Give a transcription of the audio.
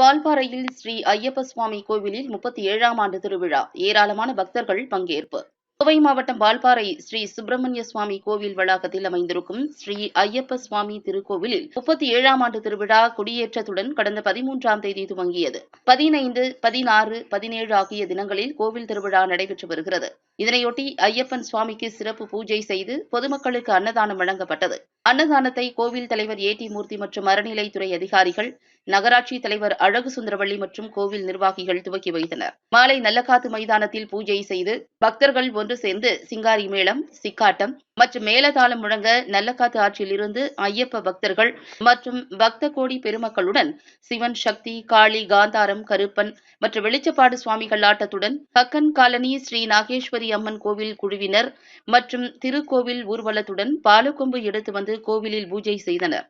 வால்பாறையில் ஸ்ரீ ஐயப்ப சுவாமி கோவிலில் முப்பத்தி ஏழாம் ஆண்டு திருவிழா. ஏராளமான பக்தர்கள் பங்கேற்பு. கோவை மாவட்டம் வால்பாறை ஸ்ரீ சுப்பிரமணிய சுவாமி கோவில் வளாகத்தில் அமைந்திருக்கும் ஸ்ரீ ஐயப்ப சுவாமி திருக்கோவிலில் முப்பத்தி ஏழாம் ஆண்டு திருவிழா கொடியேற்றத்துடன் கடந்த பதிமூன்றாம் தேதி துவங்கியது. பதினைந்து பதினாறு பதினேழு ஆகிய தினங்களில் கோவில் திருவிழா நடைபெற்று வருகிறது. இதனையொட்டி ஐயப்பன் சுவாமிக்கு சிறப்பு பூஜை செய்து பொதுமக்களுக்கு அன்னதானம் வழங்கப்பட்டது. அன்னதானத்தை கோவில் தலைவர் ஏ டி மூர்த்தி மற்றும் அறநிலைத்துறை அதிகாரிகள் நகராட்சி தலைவர் அழகு சுந்தரவள்ளி மற்றும் கோவில் நிர்வாகிகள் துவக்கி வைத்தனர். மாலை நல்லக்காத்து மைதானத்தில் பூஜை செய்து பக்தர்கள் ஒன்று சேர்ந்து சிங்காரி மேளம் சிக்காட்டம் மற்றும் மேலதாளம் முழங்க நல்லக்காத்து ஆற்றில் இருந்து ஐயப்ப பக்தர்கள் மற்றும் பக்த கோடி பெருமக்களுடன் சிவன் சக்தி காளி காந்தாரம் கருப்பன் மற்றும் வெளிச்சப்பாடு சுவாமிகள் ஆட்டத்துடன் கக்கன் காலனி ஸ்ரீ நாகேஸ்வரி அம்மன் கோவில் குழுவினர் மற்றும் திருக்கோவில் ஊர்வலத்துடன் பாலக்கொம்பு எடுத்து வந்து கோவிலில் பூஜை செய்தனர்.